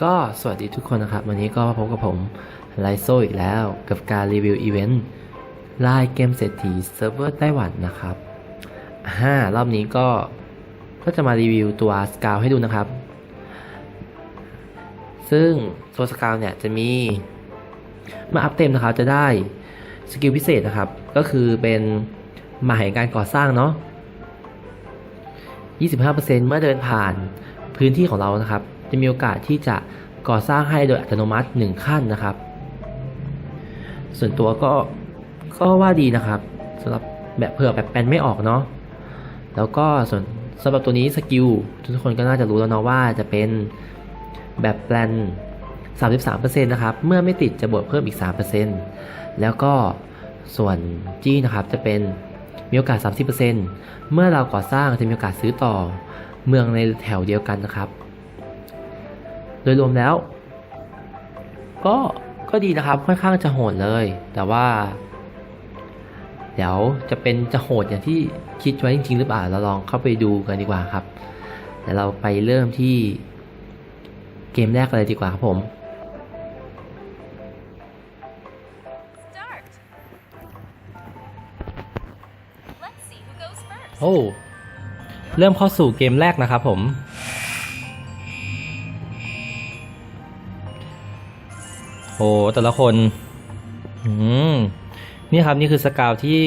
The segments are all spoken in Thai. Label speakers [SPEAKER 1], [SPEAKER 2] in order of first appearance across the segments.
[SPEAKER 1] ก็สวัสดีทุกคนนะครับ วันนี้ก็พบกับผมไลโซอีกแล้วกับการรีวิวอีเวนต์ไลน์เกมเศรษฐีเซิร์ฟเวอร์ไต้หวันนะครับฮ่ารอบนี้ก็ก็จะมารีวิวตัวสกาวให้ดูนะครับ ซึ่งตัวสกาวเนี่ยจะมีเมื่ออัพเต็มนะครับจะได้สกิลพิเศษนะครับ ก็คือเป็นหมายการก่อสร้างเนาะ25%เมื่อเดินผ่านพื้นที่ของเรานะครับ จะมีโอกาสที่จะก่อสร้างให้โดยอัตโนมัติ 1 ขั้นนะครับ ส่วนตัวก็ก็ว่าดีนะครับสำหรับแบบเผื่อแบบแปลนไม่ออกเนาะแล้วก็ส่วนสำหรับตัวนี้สกิลทุกคนก็น่าจะรู้แล้วเนาะว่าจะเป็นแบบแปลน33%นะครับ เมื่อไม่ติดจะบวกเพิ่มอีก 3%แล้วก็ส่วนจี้นะครับจะเป็นมีโอกาส 30%เมื่อเราก่อสร้างจะมีโอกาสซื้อต่อเมืองในแถวเดียวกันนะครับ โดยรวมแล้ว ก็ก็ดีนะครับค่อนข้างจะโหดเลย แต่ว่า เดี๋ยวจะเป็นจะโหดอย่างที่คิดไว้จริง ๆ หรือเปล่าเราลองเข้าไปดูกันดีกว่าครับเดี๋ยวเราไปเริ่มที่เกมแรกกันเลยดีกว่าครับผม
[SPEAKER 2] Start. Let's see who goes first.
[SPEAKER 1] โอ้ เริ่มเข้าสู่เกมแรกนะครับผม อ้แต่ละคนอืมนี่ครับนี่คือสกาวที่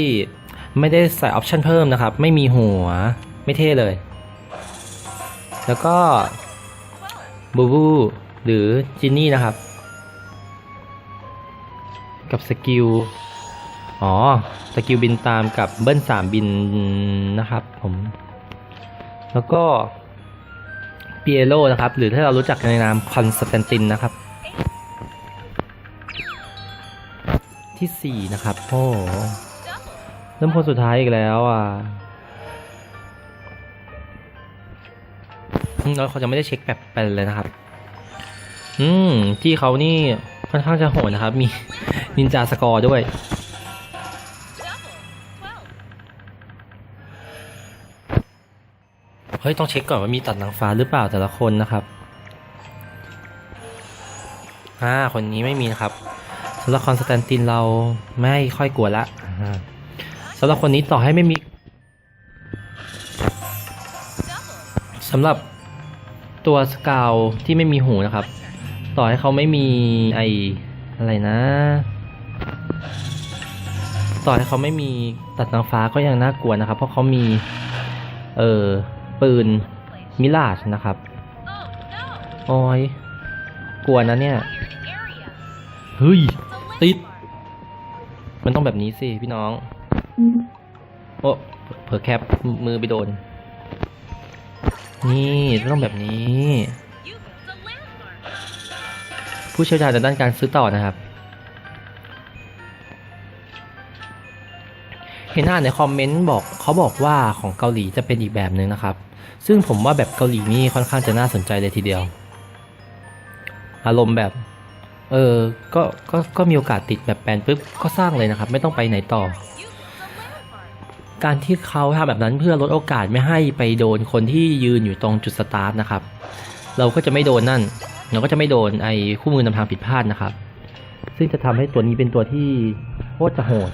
[SPEAKER 1] ไม่ได้ใส่ออปชันเพิ่มนะครับ ไม่มีหัวไม่เท่เลย แล้วก็บูบูหรือจินนี่นะครับ กับสกิลอ๋อสกิลบินตามกับเบิ้ลสามบินนะครับผมแล้วก็เปียโรนะครับ หรือถ้าเรารู้จักในนามคอนสแตนตินนะครับ ที่สี่นะครับ โอ้เริ่มคนสุดท้ายอีกแล้วอะแล้วเขาจะไม่ได้เช็คแบบไปเลยนะครับ อืมที่เขานี่ค่อนข้างจะโหดนะครับ มีนินจาสกอร์ด้วยเฮ้ย ต้องเช็คก่อนว่ามีตัดนางฟ้าหรือเปล่าแต่ละคนนะครับอ่าคนนี้ไม่มีนะครับ สำหรับคอนสแตนตินเราไม่ค่อยกลัวละอ่าสำหรับคนนี้ต่อให้ไม่มีสำหรับตัวสกาวที่ไม่มีหูนะครับ ต่อให้เขาไม่มีไออะไรนะ ต่อให้เขาไม่มีตัดนางฟ้าก็ยังน่ากลัวนะครับ เพราะเขามีเออปืนมิลาชนะครับ
[SPEAKER 2] Oh no!
[SPEAKER 1] โอ้ยกลัวนะเนี่ย
[SPEAKER 2] Clear the area.
[SPEAKER 1] เฮ้ย
[SPEAKER 2] The
[SPEAKER 1] ติด มันต้องแบบนี้สิพี่น้อง โอ้เผลอแคปมือไปโดน นี่ต้องแบบนี้ ผู้เชี่ยวชาญในด้านการซื้อต่อนะครับ เห็นอ่านในคอมเมนต์บอกเขาบอกว่าของเกาหลีจะเป็นอีกแบบหนึ่งนะครับ ซึ่งผมว่าแบบเกาหลีนี่ค่อนข้างจะน่าสนใจเลยทีเดียว อารมณ์แบบ เออก็ก็ก็มีโอกาสติดแบบแปลนปุ๊บก็สร้างเลยนะครับ ไม่ต้องไปไหนต่อ การที่เขาทำแบบนั้นเพื่อลดโอกาสไม่ให้ไปโดนคนที่ยืนอยู่ตรงจุดสตาร์ทนะครับ เราก็จะไม่โดนนั่น เราก็จะไม่โดนไอ้คู่มือนำทางผิดพลาดนะครับ ซึ่งจะทำให้ตัวนี้เป็นตัวที่โคตรจะโหด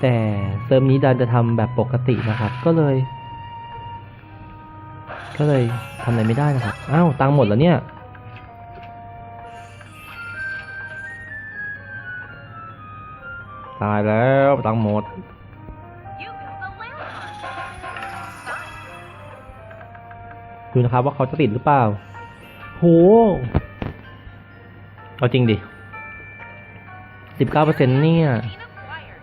[SPEAKER 1] แต่เติมนี้ดันจะทำแบบปกตินะครับ ก็เลย ก็เลยทำอะไรไม่ได้นะครับ อ้าวตังค์หมดแล้วเนี่ย ตายแล้วตังค์หมด
[SPEAKER 2] You built a landmark. Fine.
[SPEAKER 1] ดูนะครับว่าเขาจะติดหรือเปล่า โห เอาจริงดิสิบเก้าเปอร์เซ็นต์เนี่ย
[SPEAKER 2] Team acquired.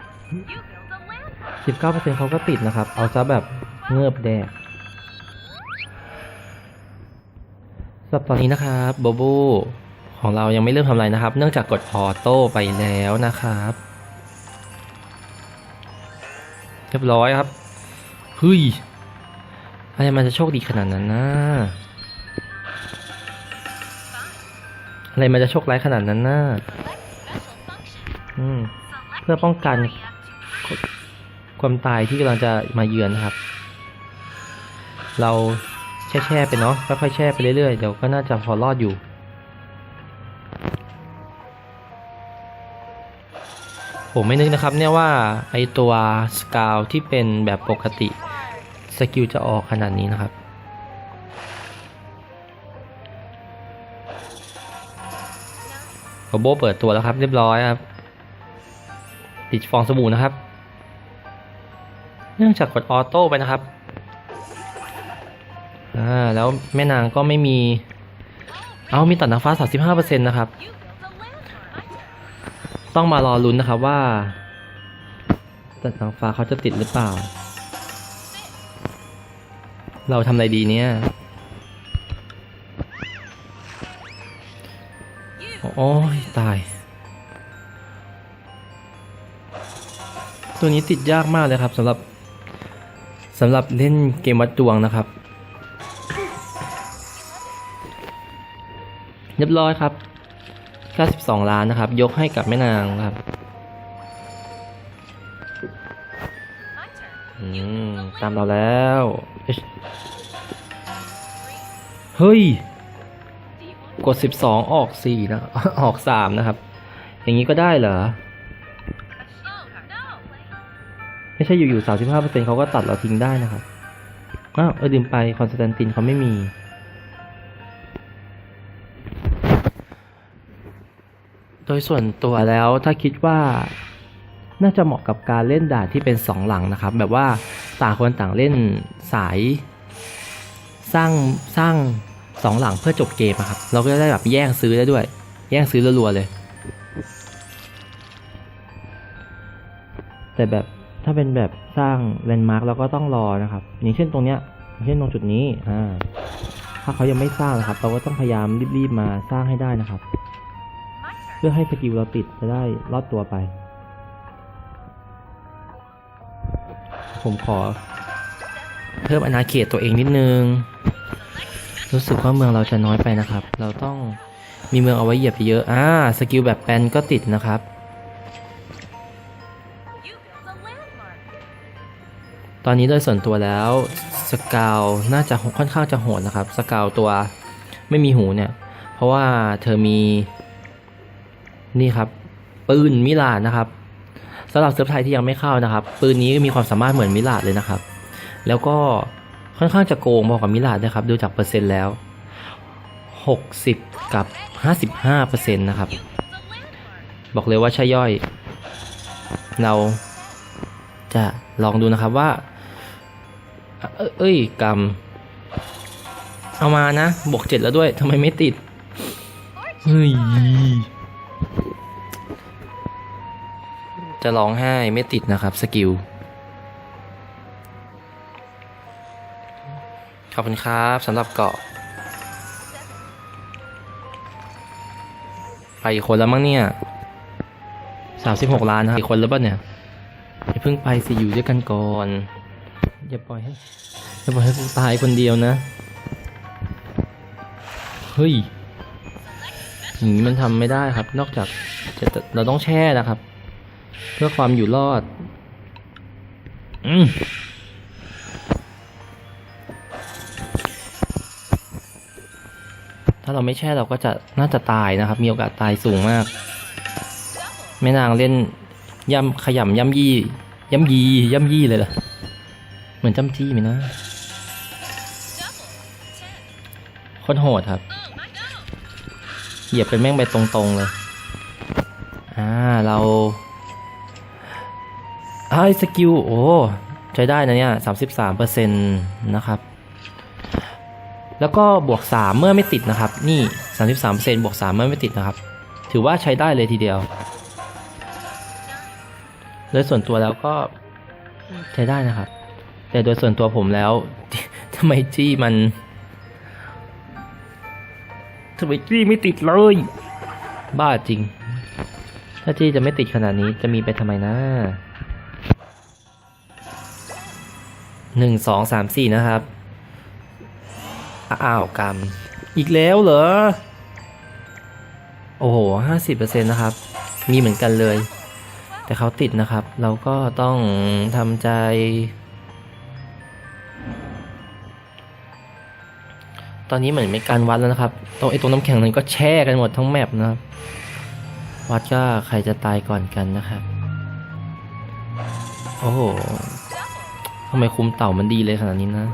[SPEAKER 2] You built a landmark.
[SPEAKER 1] สิบเก้าเปอร์เซ็นต์เขาก็ติดนะครับ เอาซะแบบเงือบแดกสำหรับตอนนี้นะครับโบบูของเรายังไม่เริ่มทำอะไรนะครับ เนื่องจากกดออโต้ไปแล้วนะครับ เรียบร้อยครับเฮ้ยอะไรมันจะโชคดีขนาดนั้นนะอะไรมันจะโชคร้ายขนาดนั้นนะอืมเพื่อป้องกันความตายที่กำลังจะมาเยือนครับ เราแช่แช่ๆไปเนาะค่อยๆแช่ไปเรื่อยๆเดี๋ยวก็น่าจะพอรอดอยู่ ผมไม่นึกนะครับเนี่ยว่าไอตัวสกาวที่เป็นแบบปกติสกิลจะออกขนาดนี้นะครับ โรโบเปิดตัวแล้วครับ เรียบร้อยครับ ติดฟองสบู่นะครับ เนื่องจากกดออโต้ไปนะครับ อ่า แล้วแม่นางก็ไม่มี เอามีตัดนางฟ้า 35%นะครับ ต้องมารอลุ้นนะครับว่าตัดนางฟ้าเขาจะติดหรือเปล่า เราทำอะไรดีเนี่ยโอ้ยตาย ตัวนี้ติดยากมากเลยครับสำหรับสำหรับเล่นเกมวัดดวงนะครับ เรียบร้อยครับ 92 ล้านนะครับ ยกให้กับแม่นางครับตามเราแล้ว เฮ้ย กด 12 ออก 4 นะ ออก 3 นะครับ อย่างนี้ก็ได้เหรอ ไม่ใช่อยู่ๆ35%เขาก็ตัดเราทิ้งได้นะครับอ้าวเออลืมไป คอนสแตนตินเขาไม่มี โดยส่วนตัวแล้วถ้าคิดว่าน่าจะเหมาะกับการเล่นด่านที่เป็นสองหลังนะครับ แบบว่าต่างคนต่างเล่นสาย สร้างสร้างสองหลังเพื่อจบเกมครับ เราก็ได้แบบแย่งซื้อได้ด้วย แย่งซื้อรัวๆเลย แต่แบบถ้าเป็นแบบสร้างแลนด์มาร์กเราก็ต้องรอนะครับ อย่างเช่นตรงเนี้ยอย่างเช่นตรงจุดนี้อ่าถ้าเขายังไม่สร้างนะครับ เราก็ต้องพยายามรีบๆมาสร้างให้ได้นะครับ เพื่อให้สกิลเราติดจะได้รอดตัวไป ผมขอ เพิ่มอาณาเขตตัวเองนิดนึง รู้สึกว่าเมืองเราจะน้อยไปนะครับ เราต้องมีเมืองเอาไว้เหยียบเยอะอ่าสกิลแบบแปนก็ติดนะครับตอนนี้โดยส่วนตัวแล้วสกาวน่าจะค่อนข้างจะโหดนะครับ สกาวตัวไม่มีหูเนี่ย เพราะว่าเธอมี นี่ครับ ปืนมิลาดนะครับสำหรับเซิร์ฟไทยที่ยังไม่เข้านะครับ ปืนนี้มีความสามารถเหมือนมิลาดเลยนะครับ แล้วก็ค่อนข้างจะโกงพอกับมิลาดนะครับ ดูจากเปอร์เซ็นต์แล้ว 60 กับ 55%นะครับ
[SPEAKER 2] You built a landmark.
[SPEAKER 1] บอกเลยว่าใช่ย่อย เราจะลองดูนะครับว่าเอ้ยเอ้ยกรรมเอามานะบวกเจ็ดแล้วด้วยทำไมไม่ติดเฮ้ย จะร้องไห้ไม่ติดนะครับสกิล ขอบคุณครับสำหรับเกาะ ไปอีกคนแล้วมั้งเนี่ยสามสิบหกล้านนะครับอีกคนแล้วป่ะเนี่ยอย่าเพิ่งไปสิอยู่ด้วยกันก่อน อย่าปล่อยให้อย่าปล่อยให้กูตายคนเดียวนะ เฮ้ย อย่างนี้มันทำไม่ได้ครับ นอกจากจะเราต้องแช่นะครับ เพื่อความอยู่รอด อืมถ้าเราไม่แช่เราก็จะน่าจะตายนะครับ มีโอกาสตายสูงมาก แม่นางเล่นย่ำขยำย่ำยี่ย่ำยีย่ำยี่เลยล่ะ เหมือนจำจี้ไหมนะคตรโหดครับ เหยียบเป็นแม่งไปตรงๆเลย อ่า เราไอ้สกิล โอ้ ใช้ได้นะเนี่ยสามสิบสามเปอร์เซ็นต์นะครับ แล้วก็บวกสามเมื่อไม่ติดนะครับ นี่สามสิบสามเปอร์เซ็นต์บวกสามเมื่อไม่ติดนะครับ ถือว่าใช้ได้เลยทีเดียว โดยส่วนตัวแล้วก็ใช้ได้นะครับ แต่โดยส่วนตัวผมแล้วทำไมจี้มัน ทำไมจี้ไม่ติดเลย บ้าจริง ถ้าจี้จะไม่ติดขนาดนี้จะมีไปทำไมนะหนึ่งสองสามสี่นะครับ อ้าวกรรม อีกแล้วเหรอ โอ้โหห้าสิบเปอร์เซ็นต์นะครับ มีเหมือนกันเลย แต่เขาติดนะครับ เราก็ต้องทำใจ ตอนนี้เหมือนไม่การวัดแล้วนะครับตรงไอ้ตรงน้ำแข็งนั้นก็แช่กันหมดทั้งแมปนะครับ วัดก็ใครจะตายก่อนกันนะครับ โอ้โหทำไมคุมเต่ามันดีเลยขนาดนี้นะ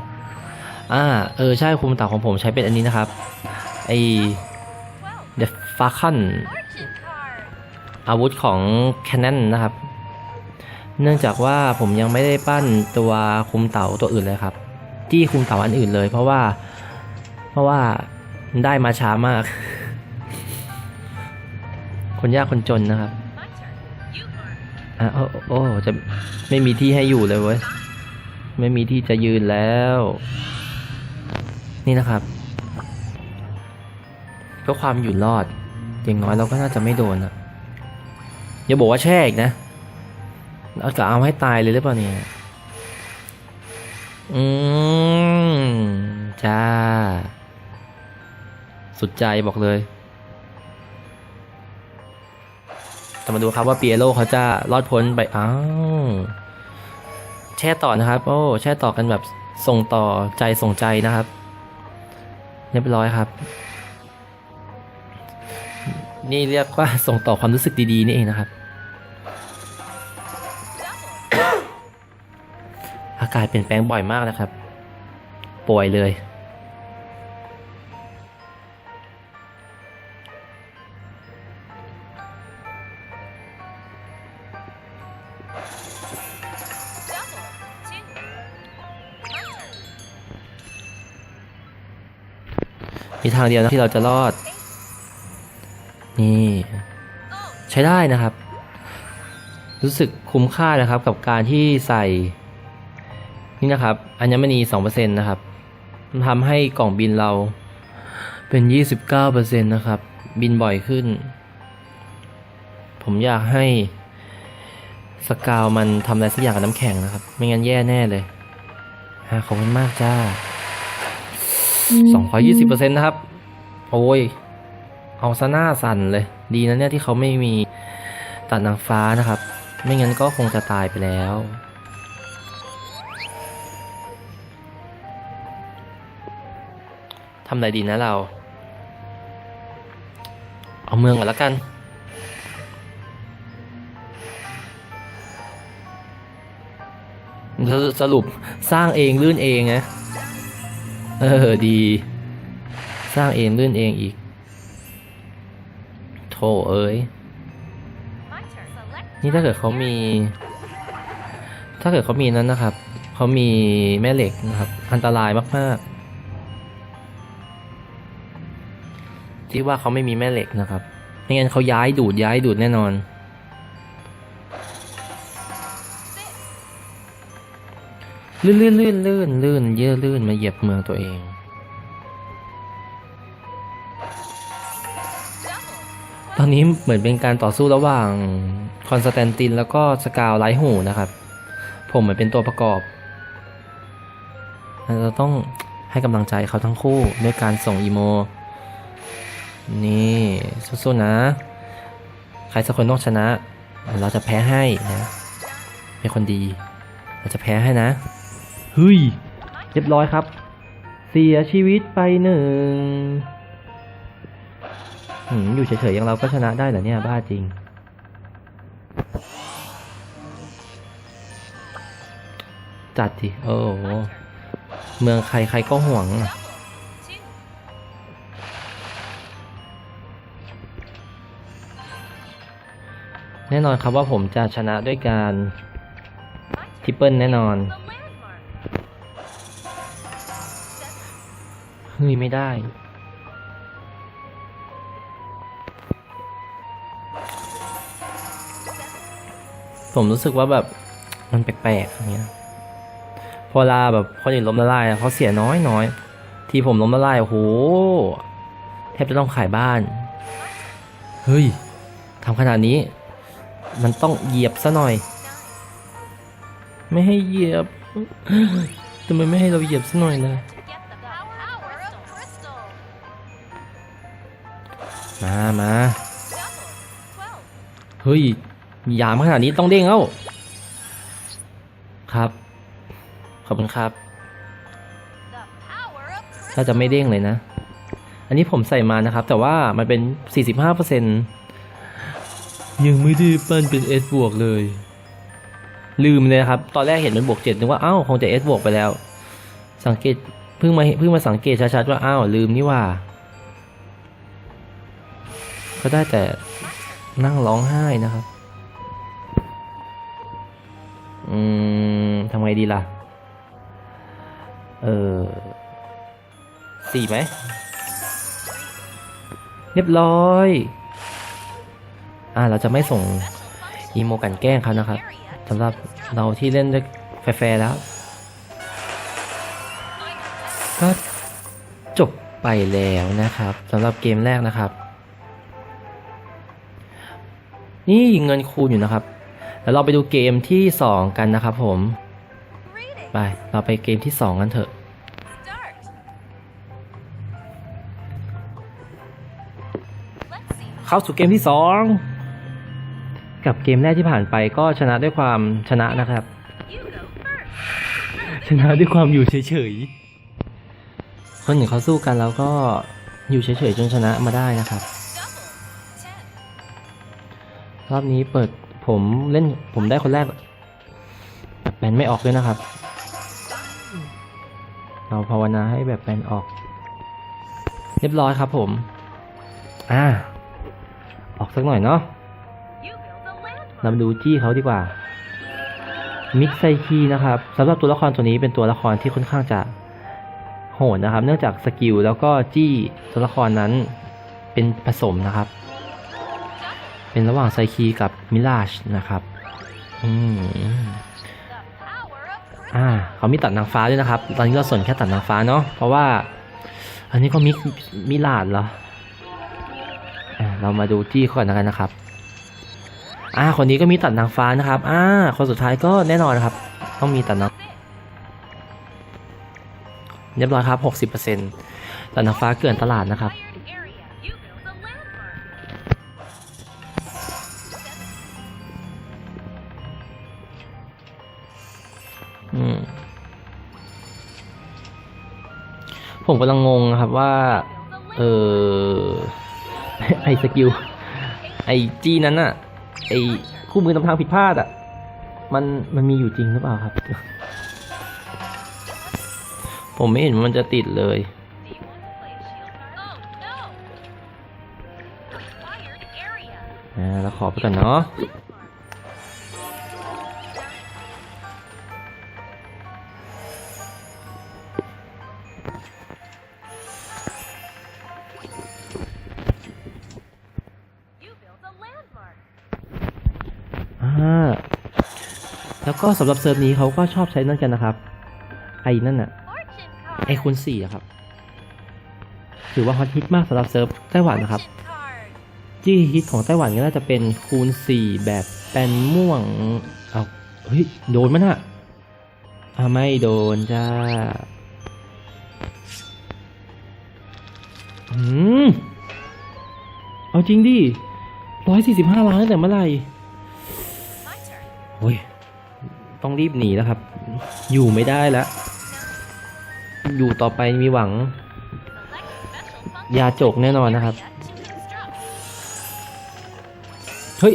[SPEAKER 1] อ่า เออ ใช่คุมเต่าของผมใช้เป็นอันนี้นะครับ ไอ
[SPEAKER 2] Twelve.
[SPEAKER 1] The Falcon
[SPEAKER 2] Fortune card.
[SPEAKER 1] อาวุธของ Canon นะครับ เนื่องจากว่าผมยังไม่ได้ปั้นตัวคุมเต่าตัวอื่นเลยครับ ที่คุมเต่าอันอื่นเลย เพราะว่า ราะว่าได้มาช้ามาก คนยากคนจนนะครับอะโอ้โอ้จะไม่มีที่ให้อยู่เลยเว้ย ไม่มีที่จะยืนแล้ว นี่นะครับเพื่อความอยู่รอด อย่างน้อยเราก็น่าจะไม่โดนอะอย่าบอกว่าแช่อีกนะเอากะเอาให้ตายเลยหรือเปล่าเนี่ย อืม จ้า สุดใจบอกเลยจะมาดูครับว่าเปียโรเขาจะรอดพ้นไป อ้าว แช่ต่อนะครับ โอ้ แช่ต่อกันแบบส่งต่อใจส่งใจนะครับเรียบร้อยครับ นี่เรียกว่าส่งต่อความรู้สึกดีๆนี่เองนะครับ อากาศเปลี่ยนแปลงบ่อยมากนะครับ ป่วยเลย ทางเดียวนะที่เราจะรอด นี่ ใช้ได้นะครับ รู้สึกคุ้มค่านะครับกับการที่ใส่ นี่นะครับอัญมณี2%นะครับมันทำให้กล่องบินเราเป็น 29%นะครับ บินบ่อยขึ้น ผมอยากให้สกาวมันทำอะไรสักอย่างกับน้ำแข็งนะครับ ไม่งั้นแย่แน่เลยขอบคุณมากจ้า 220%นะครับ โอ้ย เอาซะหน้าสั่นเลย ดีนะเนี่ยที่เขาไม่มีตัดนางฟ้านะครับ ไม่งั้นก็คงจะตายไปแล้ว ทำอะไรดีนะเรา เอาเมืองก่อนแล้วกันสรุปสรุปสร้างเองลื่นเองนะ เออดี สร้างเองลื่นเองอีก โถเอ้ย นี่ถ้าเกิดเขามี ถ้าเกิดเขามีนั้นนะครับ เขามีแม่เหล็กนะครับ อันตรายมาก ๆ ที่ว่าเขาไม่มีแม่เหล็กนะครับไม่งั้นเขาย้ายดูดย้ายดูดแน่นอน ลื่นลื่นลื่นลื่นลื่นเยอะลื่นมาเหยียบเมืองตัวเอง ตอนนี้เหมือนเป็นการต่อสู้ระหว่างคอนสแตนตินแล้วก็สกาวไลท์หูนะครับ ผมเหมือนเป็นตัวประกอบ เราต้องให้กำลังใจเขาทั้งคู่ด้วยการส่งอีโม นี่สู้ๆนะ ใครสักคนต้องชนะ เราจะแพ้ให้นะ เป็นคนดี เราจะแพ้ให้นะ เฮ้ยเรียบร้อยครับ เสียชีวิตไปหนึ่งอยู่เฉยๆอย่างเราก็ชนะได้เหรอเนี่ยบ้าจริง จัดดิโอ้โหเมืองใครใครก็ห่วงอะแน่นอนครับว่าผมจะชนะด้วยการทิปเปิลแน่นอน ยไม่ได้ ผมรู้สึกว่าแบบมันแปลกๆอย่างเงี้ย พอเวลาแบบคนอื่นล้มละลายเขาเสียน้อยน้อยๆที่ผมล้มละลายโอ้โหแทบจะต้องขายบ้าน เฮ้ยทำขนาดนี้ มันต้องเหยียบซะหน่อย ไม่ให้เหยียบทำไมไม่ให้เราเหยียบซะหน่อยเลย มามา
[SPEAKER 2] Double. Twelve.
[SPEAKER 1] เฮ้ยหยามขนาดนี้ต้องเด้งเอ้า ครับ ขอบคุณครับ
[SPEAKER 2] The power of crystal.
[SPEAKER 1] ถ้าจะไม่เด้งเลยนะ อันนี้ผมใส่มานะครับ แต่ว่ามันเป็น 45%ยังไม่ได้ปั้นเป็น S บวกเลย ลืมเลยนะครับ ตอนแรกเห็นมันบวกเจ็ดนึกว่าเอ้าคงจะ S บวกไปแล้ว สังเกต เพิ่งมาเห็นเพิ่งมาสังเกตชัดๆว่า อ้าว ลืมนี่ว่า ก็ได้แต่นั่งร้องไห้นะครับ อืมทำไงดีล่ะ เออสี่ไหม เรียบร้อย อ่า เราจะไม่ส่งอีโมกันแกล้งเขานะครับสำหรับเราที่เล่นได้แฟร์แล้ว ก็จบไปแล้วนะครับสำหรับเกมแรกนะครับ นี่เงินคูณอยู่นะครับ แล้วเราไปดูเกมที่ 2 กันนะครับผม ไป เราไปเกมที่ 2 กันเถอะ เข้าสู่เกมที่ 2 กับเกมแรกที่ผ่านไปก็ชนะด้วยความชนะนะครับ ชนะด้วยความอยู่เฉยๆคนอื่นเขาสู้กันแล้วก็อยู่เฉยๆจนชนะมาได้นะครับ รอบนี้เปิดผมเล่นผมได้คนแรกแบบแปนไม่ออกด้วยนะครับ เราภาวนาให้แบบแปนออก เรียบร้อยครับผม อ่า ออกสักหน่อยเนาะ
[SPEAKER 2] You build a landmark.
[SPEAKER 1] เรามาดูจี้เขาดีกว่า มิกไซคีนะครับสำหรับตัวละครตัวนี้เป็นตัวละครที่ค่อนข้างจะโหดนะครับ เนื่องจากสกิลแล้วก็จี้ตัวละครนั้นเป็นผสมนะครับ เป็นระหว่างไซคีกับมิลาชนะครับอืมอ่าเขามีตัดนางฟ้าด้วยนะครับ ตอนนี้เราสนแค่ตัดนางฟ้าเนาะเพราะว่า อันนี้ก็มิมิลาดเหรอเรามาดูจี้เขาก่อนกันนะครับ อ่า คนนี้ก็มีตัดนางฟ้านะครับ อ่า คนสุดท้ายก็แน่นอนนะครับ ต้องมีตัดนางเรียบร้อยครับหกสิบเปอร์เซ็นต์ตัดนางฟ้าเกินตลาดนะครับ ผมกำลังงงนะครับว่า
[SPEAKER 2] Build a
[SPEAKER 1] เอ
[SPEAKER 2] landmark.
[SPEAKER 1] อไอสกิล ไอจีนั้นอะไอคู่มือนำทางผิดพลาดอะมันมันมีอยู่จริงหรือเปล่าครับ ผมไม่เห็นมันจะติดเลย
[SPEAKER 2] Do you want to play shield guard? Oh no. Iron area.
[SPEAKER 1] อ่าเราขอไปก่อนเนาะ ก็สำหรับเซิร์ฟนี้เขาก็ชอบใช้นั่นกันนะครับ ไอ้นั่นอะ
[SPEAKER 2] Fortune
[SPEAKER 1] ไอ
[SPEAKER 2] card.
[SPEAKER 1] คูณสี่อะครับ ถือว่าฮอตฮิตมากสำหรับเซิร์ฟไต้หวันนะครับ
[SPEAKER 2] Fortune card.
[SPEAKER 1] จี้ฮิตของไต้หวันก็น่าจะเป็นคูณสี่แบบแปนม่วง เอาเฮ้ย โดนมั้ยน่ะอ่าไม่โดนจ้าอืมเอาจริงดิร้อยสี่สิบห้าล้านตั้งแต่เมื่อไหร่
[SPEAKER 2] My turn.
[SPEAKER 1] โอ้ย ต้องรีบหนีแล้วครับ อยู่ไม่ได้แล้ว อยู่ต่อไปมีหวัง ยาจกแน่นอนนะครับ เฮ้ย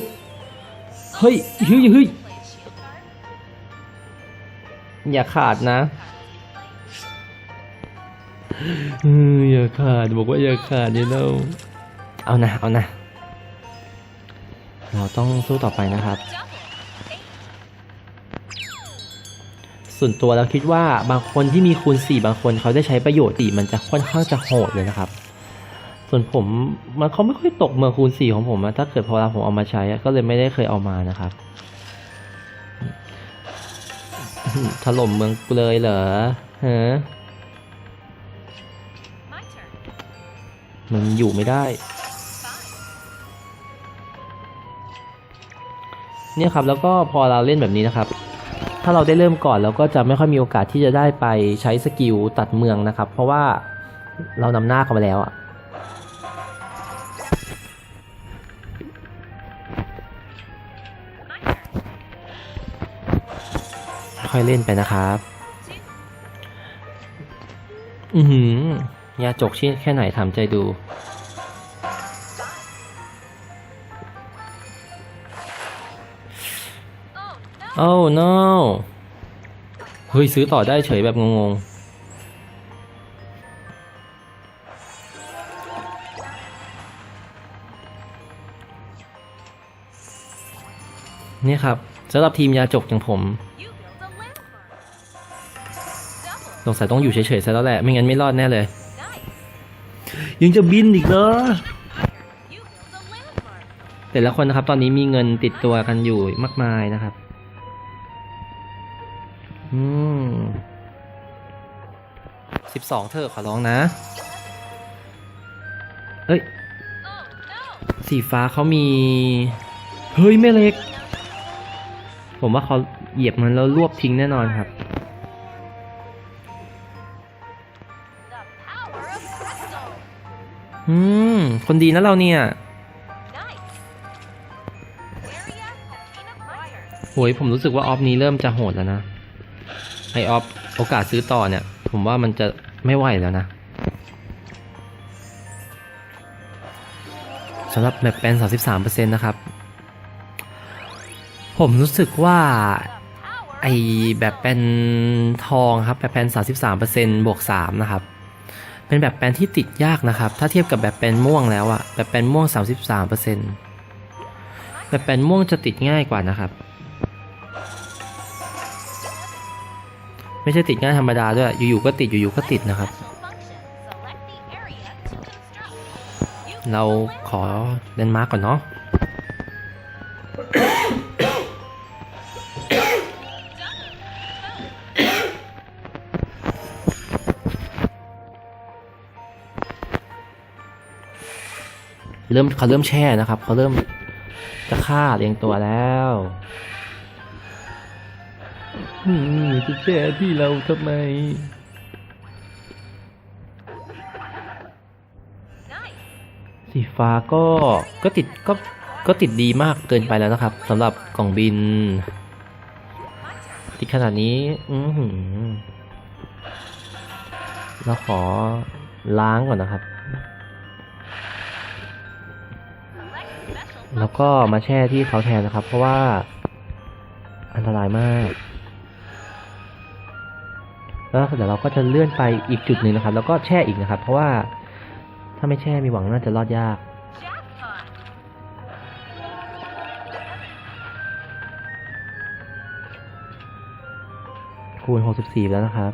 [SPEAKER 1] เฮ้ยเฮ้ยเฮ้ยอย่าขาดนะอย่าขาดบอกว่าอย่าขาดเดี๋ยเราเอานะ เอานะ เราต้องสู้ต่อไปนะครับ ส่วนตัวเราคิดว่าบางคนที่มีคูณสี่บางคนเขาได้ใช้ประโยชน์สี่มันจะค่อนข้างจะโหดเลยนะครับ ส่วนผมมันเขาไม่ค่อยตกเมืองคูณสี่ของผมอะถ้าเกิดพอเวลาผมเอามาใช้ก็เลยไม่ได้เคยเอามานะครับถล่มเมืองกูเลยเหรอฮะมันอยู่ไม่ได้ เนี่ยครับแล้วก็พอเราเล่นแบบนี้นะครับ ถ้าเราได้เริ่มก่อนเราก็จะไม่ค่อยมีโอกาสที่จะได้ไปใช้สกิลตัดเมืองนะครับ เพราะว่าเรานำหน้าเขาไปแล้วอะค่อยเล่นไปนะครับ อือหือยาจกชิ้แค่ไหนถามใจดู โอ้ no เฮ้ย ซื้อต่อได้เฉยแบบงงๆนี่ครับสำหรับทีมยาจกอย่างผมสงสัยต้องอยู่เฉยๆซะแล้วแหละ ไม่งั้นไม่รอดแน่เลย ยังจะบินอีกเหรอแต่ละคนนะครับ ตอนนี้มีเงินติดตัวกันอยู่มากมายนะครับ สองเธอขอร้องนะเอ้ย สีฟ้าเขามี เฮ้ยแม่เล็ก ผมว่าเขาเหยียบมันแล้วรวบทิ้งแน่นอนครับ อืม คนดีนะเราเนี่ย
[SPEAKER 2] Nice. Area has been acquired.
[SPEAKER 1] โหยผมรู้สึกว่าออฟนี้เริ่มจะโหดแล้วนะ ไอออฟโอกาสซื้อต่อเนี่ย ผมว่ามันจะไม่ไหวแล้วนะสำหรับแบบเป็น 33%นะครับ ผมรู้สึกว่าไอแบบเป็นทองครับแบบเป็น33%บวก3นะครับ เป็นแบบแปนที่ติดยากนะครับ ถ้าเทียบกับแบบเป็นม่วงแล้วอะแบบเป็นม่วง 33%แบบเป็นม่วงจะติดง่ายกว่านะครับ ไม่ใช่ติดง่ายธรรมดาด้วย อยู่ๆก็ติดอยู่ๆก็ติดนะครับ เราขอเลนมาร์กก่อนเนาะเริ่มเขาเริ่มแช่นะครับเขาเริ่มจะฆ่าเรียงตัวแล้ว จะแช่ที่เราทำไม สีฟ้าก็ก็ติดก็ก็ติดดีมากเกินไปแล้วนะครับสำหรับกล่องบิน ติดขนาดนี้ อือหือเราขอล้างก่อนนะครับ แล้วก็มาแช่ที่เขาแทนนะครับ เพราะว่าอันตรายมาก แล้วเดี๋ยวเราก็จะเลื่อนไปอีกจุดหนึ่งนะครับ แล้วก็แช่อีกนะครับ เพราะว่าถ้าไม่แช่มีหวังน่าจะรอดยากคูณ 64 แล้วนะครับ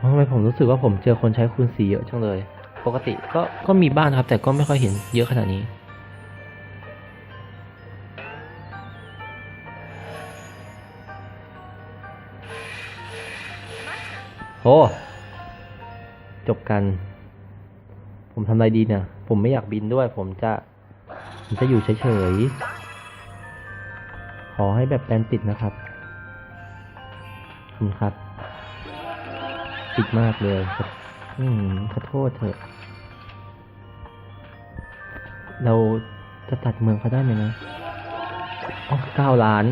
[SPEAKER 1] ทำไมผมรู้สึกว่าผมเจอคนใช้คูณ 4 เยอะจังเลย ปกติก็ก็มีบ้านครับ แต่ก็ไม่ค่อยเห็นเยอะขนาดนี้ โอ้จบกัน ผมทำอะไรดีเนี่ย ผมไม่อยากบินด้วย ผมจะผมจะอยู่เฉยๆ ขอให้แบบแปลนติดนะครับคุณครับ ติดมากเลย อืมขอโทษเถอะ เราจะตัดเมืองเขาได้ไหมนะอ๋อเก้าล้าน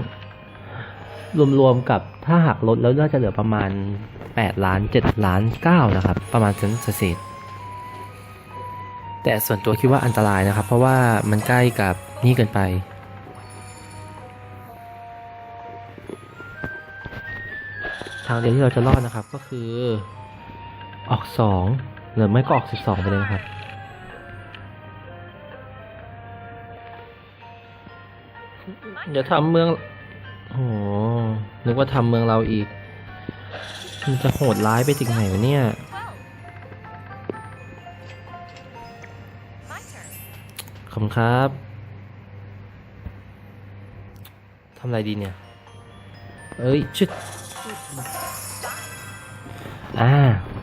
[SPEAKER 1] รวมๆกับ ถ้าหักลดแล้วน่าจะเหลือประมาณ 8 ล้าน 7 ล้าน 9 นะครับ ประมาณนั้นเศษแต่ส่วนตัวคิดว่าอันตรายนะครับ เพราะว่ามันใกล้กับนี่เกินไป ทางเดียวที่เราจะรอดนะครับก็คือออก 2 หรือไม่ก็ออก 12 ไปเลยนะครับเดี๋ยวทำเมือง โอ้นึกว่าทำเมืองเราอีก มันจะโหดร้ายไปถึงไหนวะเนี่ย ขอบคุณครับทำอะไรดีเนี่ย เอ้ยชึดอ่า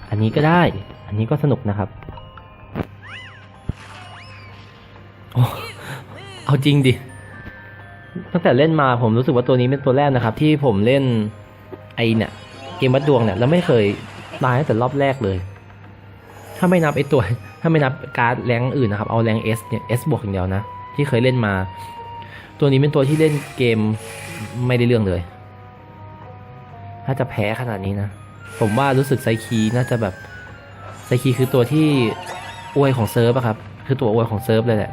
[SPEAKER 1] อันนี้ก็ได้ อันนี้ก็สนุกนะครับ เอาจริงดิ ตั้งแต่เล่นมาผมรู้สึกว่าตัวนี้เป็นตัวแรกนะครับ ที่ผมเล่นไอเนี่ยเกมวัดดวงเนี่ยแล้วไม่เคยตายตั้งแต่รอบแรกเลย ถ้าไม่นับไอตัว ถ้าไม่นับการ์ดแรงอื่นนะครับ เอาแรง S เนี่ย S บวกอย่างเดียวนะ ที่เคยเล่นมา ตัวนี้เป็นตัวที่เล่นเกมไม่ได้เรื่องเลย ถ้าจะแพ้ขนาดนี้นะ ผมว่ารู้สึกไซคีน่าจะแบบไซคีคือตัวที่อวยของเซิร์ฟอะครับ คือตัวอวยของเซิร์ฟเลยแหละ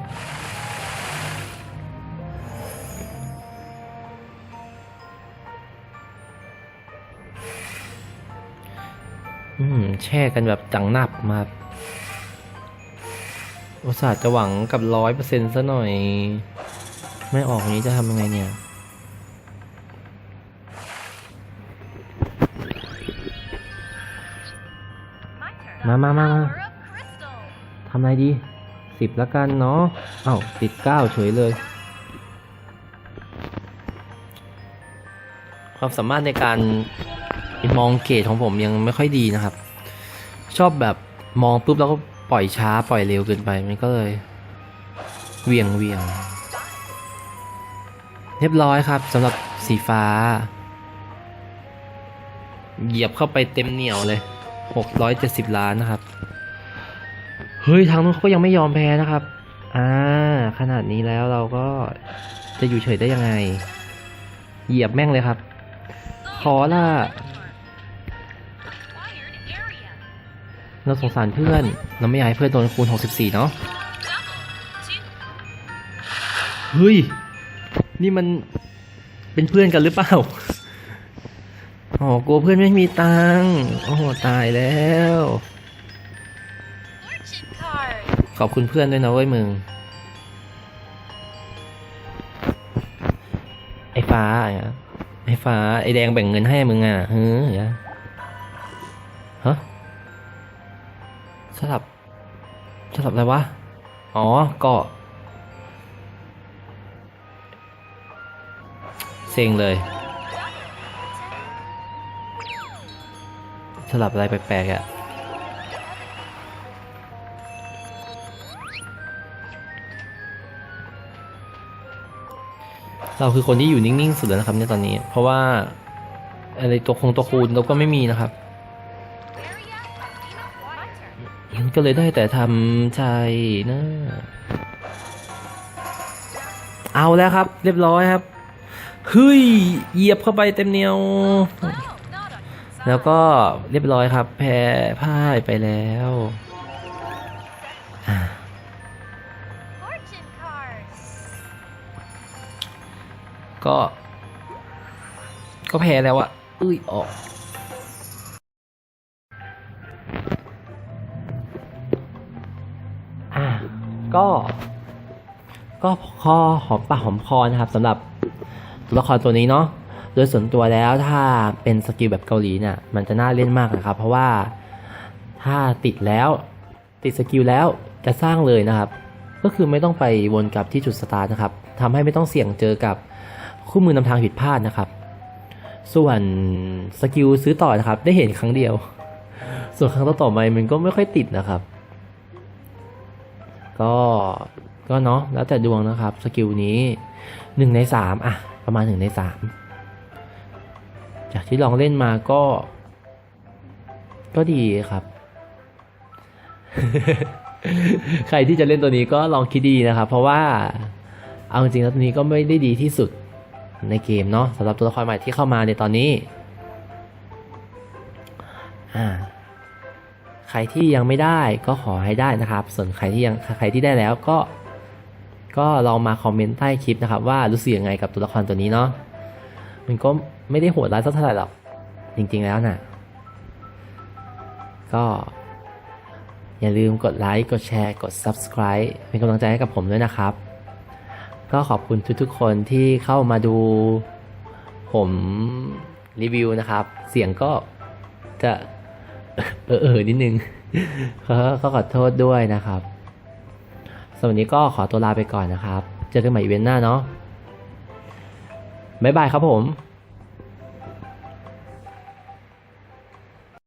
[SPEAKER 1] แช่กันแบบจังหนับมากอุตส่าห์จะหวังกับร้อยเปอร์เซ็นต์ซะหน่อย ไม่ออกนี้จะทำยังไงเนี่ยมามามามาทำไรดีสิบล้วกันเนาะ เอ้าติดเก้าเฉยเลย ความสามารถในการมองเกตของผมยังไม่ค่อยดีนะครับ ชอบแบบมองปุ๊บแล้วก็ปล่อยช้าปล่อยเร็วเกินไปมันก็เลยเวียงเวียง เรียบร้อยครับสำหรับสีฟ้า เหยียบเข้าไปเต็มเหนียวเลย 670 ล้านนะครับ เฮ้ย ทางนู้นเขาก็ยังไม่ยอมแพ้นะครับ อ่า ขนาดนี้แล้วเราก็จะอยู่เฉยได้ยังไง เหยียบแม่งเลยครับ ขอล่ะ เราสงสารเพื่อน เราไม่อยากให้เพื่อนโดนคูณ 64 เนาะเฮ้ย นี่มันเป็นเพื่อนกันหรือเปล่าอ๋อกลัวเพื่อนไม่มีตังค์โอ้โหตายแล้ว ขอบคุณเพื่อนด้วยนะเว้ยมึง ไอ้ฟ้าไอ้ฟ้า ไอ้แดงแบ่งเงินให้มึงอะเฮ้ยฮะ สลับ สลับอะไรวะ อ๋อเกาะเซ็งเลย สลับอะไรแปลกๆอะเราคือคนที่อยู่นิ่ง ๆ สุดแล้วนะครับเนี่ยตอนนี้ เพราะว่าอะไรตัวคงตัวคูณเราก็ไม่มีนะครับ ก็เลยได้แต่ทำใจนะ เอาแล้วครับ เรียบร้อยครับเฮ้ยเหยียบเข้าไปเต็มเหนียว แล้วก็เรียบร้อยครับ แพ้พ่ายไปแล้วก็ ก็แพ้แล้วอะอุ้ยออก ก็ ก็พอหอมปากหอมคอนะครับสำหรับตัวละครตัวนี้เนาะโดยส่วนตัวแล้วถ้าเป็นสกิลแบบเกาหลีเนี่ยมันจะน่าเล่นมากนะครับ เพราะว่าถ้าติดแล้วติดสกิลแล้วจะสร้างเลยนะครับ ก็คือไม่ต้องไปวนกลับที่จุดสตาร์นะครับทำให้ไม่ต้องเสี่ยงเจอกับคู่มือนำทางผิดพลาดนะครับ ส่วนสกิลซื้อต่อนะครับ ได้เห็นครั้งเดียว ส่วนครั้งต่อๆไปมันก็ไม่ค่อยติดนะครับ ก็ก็เนาะแล้วแต่ดวงนะครับสกิลนี้หนึ่งในสามอะประมาณหนึ่งในสามจากที่ลองเล่นมาก็ ก็ดีครับ ใครที่จะเล่นตัวนี้ก็ลองคิดดีนะครับ เพราะว่าเอาจริงๆแล้วตัวนี้ก็ไม่ได้ดีที่สุดในเกมเนาะสำหรับตัวละครใหม่ที่เข้ามาในตอนนี้ อ่า ใครที่ยังไม่ได้ก็ขอให้ได้นะครับ ส่วนใครที่ยังใครที่ได้แล้วก็ ก็ลองมาคอมเมนต์ใต้คลิปนะครับ ว่ารู้สึกยังไงกับตัวละครตัวนี้เนาะมันก็ไม่ได้โหดร้ายสักเท่าไหร่หรอก จริงๆแล้วน่ะ ก็ อย่าลืมกดไลค์กดแชร์กด Subscribe เป็นกำลังใจให้กับผมด้วยนะครับ ก็ขอบคุณทุกๆคนที่เข้ามาดูผมรีวิวนะครับ เสียงก็จะ เออเออนิดนึงเขาขอโทษด้วยนะครับสำหรับวันนี้ก็ขอตัวลาไปก่อนนะครับ เจอกันใหม่อีเวนต์หน้าเนาะบ๊ายบายครับผม